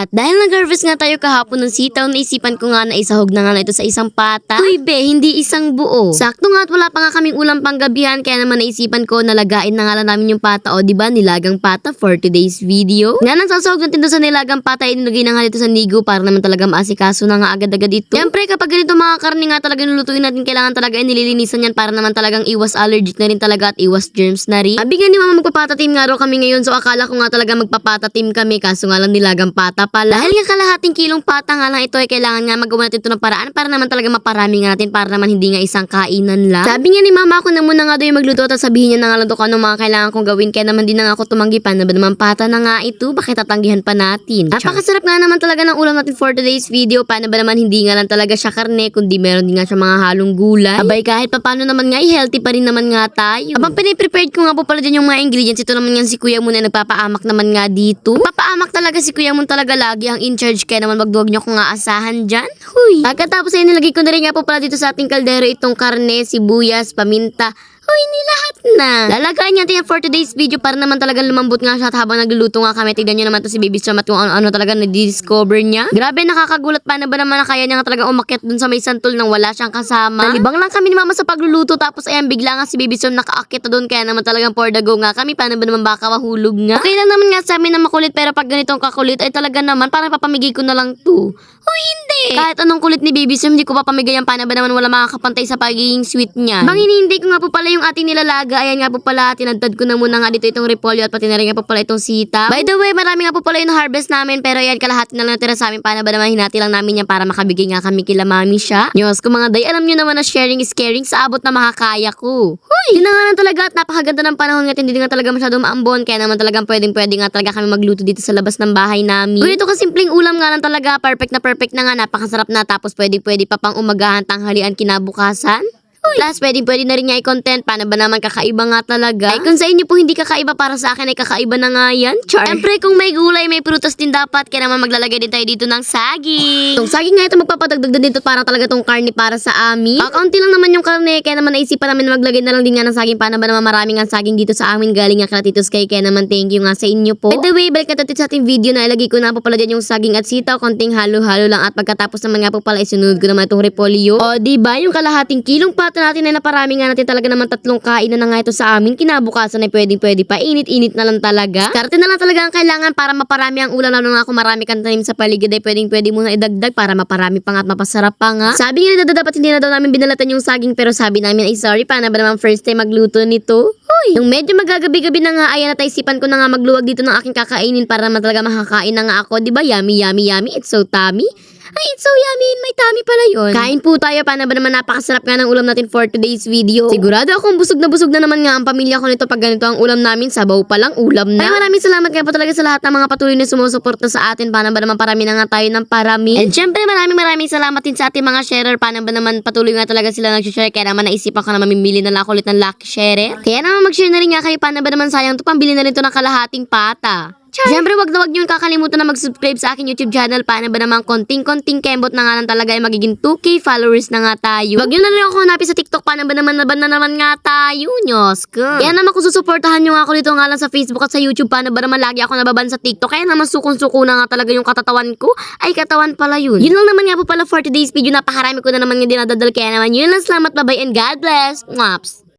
At dahil nag-harvest nga tayo kahapon ng sitaw, naisipan ko nga na isahog na nga na ito sa isang pata. Uy be, hindi isang buo. Sakto nga at wala pa nga kaming ulam panggabihan, kaya naman naisipan ko na lagain na nga lang namin yung pata. O ba nilagang pata for today's video. Nga nang sasahog natin doon sa nilagang pata, inilagay na nga dito sa nigo para naman talaga maasikaso na nga agad-agad ito. Siyempre kapag ganito mga karne nga talaga nulutuin natin, kailangan talaga nililinisan yan para naman talagang iwas allergic na rin talaga at iwas germs na rin. Sabi nga ni mama magpapata team nga raw kami ngayon, so akala ko nga talaga magpapata team kami, kaso nga lang nilagang pata pala. Dahil nga kalahating kilong pata nga lang ito ay kailangan nga magawa natin ito ng paraan para naman talaga maparami nga natin para naman hindi nga isang kainan lang. Sabi nga ni mama ako na muna nga daw yung magluto at sabihin niya na nga lang kung ano mga kailangan kong gawin kaya naman din na nga ako tumanggi pa na ba naman pata na nga ito bakit tatanggihan pa natin. Napakasarap nga naman talaga ng ulam natin for today's video paano ba naman hindi nga lang talaga siya karne kundi meron din nga siya mga halong gulay. Abay kahit paano naman nga healthy pa rin naman nga tayo. Abang piniprepared ko nga po pala dyan yung mga ingredients ito naman nga si kuya mo na nagpapaamak naman nga dito. Papaamak talaga si kuya mo talaga lagi ang in charge kaya naman magduwag niyo kung nga asahan dyan. Huy. Pagkatapos ay nilagay ko na rin nga po pala dito sa ating kaldero itong karne, sibuyas, paminta, Uy, nilahat na. Lalagay natin yan for today's video para naman talagang lumambot nga siya at habang nagluluto nga kami. Tignan nyo naman to si Baby Storm at kung ano-ano talaga na-discover niya. Grabe, nakakagulat pa na ba naman na kaya niya nga talaga umakyat dun sa may santol nang wala siyang kasama. Nalibang lang kami ni Mama sa pagluluto tapos ayan bigla nga si Baby Storm nakaakyat na dun kaya naman talagang for the go nga kami. Paano ba naman baka mahulog nga? Okay lang naman nga sa amin na makulit pero pag ganitong kakulit ay talaga naman parang papamigay ko na lang to. Uy! Kahit anong kulit ni Baby Sam, hindi ko papamigay yan. Paano ba naman wala makakapantay sa pagiging sweet niya? Bang hinihintay ko nga po pala yung ating nilalaga. Ayan nga po pala, tinadtad ko na muna nga dito itong repolyo at pati na rin nga po pala itong sita. By the way, marami nga po pala yung harvest namin pero ayan, kalahati na lang natira sa amin. Paano ba naman hinati lang namin yan para makabigay nga kami kila mami siya? Diyos ko mga day, alam nyo naman na sharing is caring sa abot na makakaya ko. Na nga lang talaga at napakaganda ng panahon nga at hindi nga talaga masyado maambon kaya naman talagang pwedeng pwede nga talaga kami magluto dito sa labas ng bahay namin. Ganito ka simpleng ulam nga lang talaga, perfect na perfect na nga, napakasarap na tapos pwede pwede pa pang umagahan, tanghalian, kinabukasan. Plus, pwede pwede na rin niya i-content. Paano ba naman kakaiba nga talaga? Ay, kung sa inyo po hindi kakaiba para sa akin ay kakaiba na nga yan. Char. Siyempre, kung may gulay, may prutas din dapat. Kaya naman maglalagay din tayo dito ng saging. Itong saging nga ito magpapadagdag din dito para talaga tong karne para sa amin. Kakaunti lang naman yung karne. Kaya naman naisipan namin na maglagay na lang din nga ng saging. Paano ba naman maraming ang saging dito sa amin galing nga kala Tito Sky. Kaya naman thank you nga sa inyo po. By the way, balik na sa ating video na ilagay ko na po pala dyan yung saging at sitaw. Konting halo-halo lang at pagkatapos naman nga po pala isunod ko naman itong repolyo. O, di ba yung kalahating kilong pata natin ay naparami nga natin talaga naman tatlong kainan na nga ito sa amin. Kinabukasan ay pwedeng pwede pa. Init-init na lang talaga. Starte na lang talaga ang kailangan para maparami ang ulam. Lalo nga kung marami kang tanim sa paligid ay pwedeng pwede muna idagdag para maparami pa nga at mapasarap pa nga. Sabi nga nila dapat hindi na daw namin binalatan yung saging pero sabi namin ay sorry paano ba naman first time magluto nito? Hoy, yung medyo magagabi-gabi na nga ayan at isipan ko na nga magluwag dito ng aking kakainin para naman talaga makakain na nga ako. Di ba? Yummy, yummy, yummy. It's so tummy. Ay, it's so yummy. May tummy pala yun. Kain po tayo. Paano ba naman napakasarap nga ng ulam natin for today's video. Sigurado akong busog na busog na naman nga ang pamilya ko nito pag ganito ang ulam namin. Sabaw pa lang, ulam na. Ay, maraming salamat nga po talaga sa lahat ng mga patuloy na sumusuporta sa atin. Paano ba naman parami na nga tayo ng parami. And syempre, maraming maraming salamat din sa ating mga sharer. Paano ba naman patuloy nga talaga sila nag-share. Kaya naman naisipan ko na mamimili na lang ako ulit ng lucky sharer. Kaya naman mag-share na rin nga kayo. Paano ba naman sayang to pambili na rin to ng kalahating pata. Siyempre, wag na wag niyo kakalimutan na mag-subscribe sa aking YouTube channel. Paano ba naman konting-konting kembot na nga lang talaga ay magiging 2K followers na nga tayo. Wag niyo na rin ako hanapin sa TikTok. Paano ba naman naban na naman nga tayo, nyos ka. Kaya naman kung susuportahan niyo ako dito nga lang sa Facebook at sa YouTube. Paano ba naman lagi ako nababan sa TikTok. Kaya naman sukong-suko na nga talaga yung katatawan ko. Ay, katawan pala yun. Yun lang naman nga po pala for today's video. Napakarami ko na naman yung dinadadal. Kaya naman yun lang. Salamat, bye and God bless. Mwaps.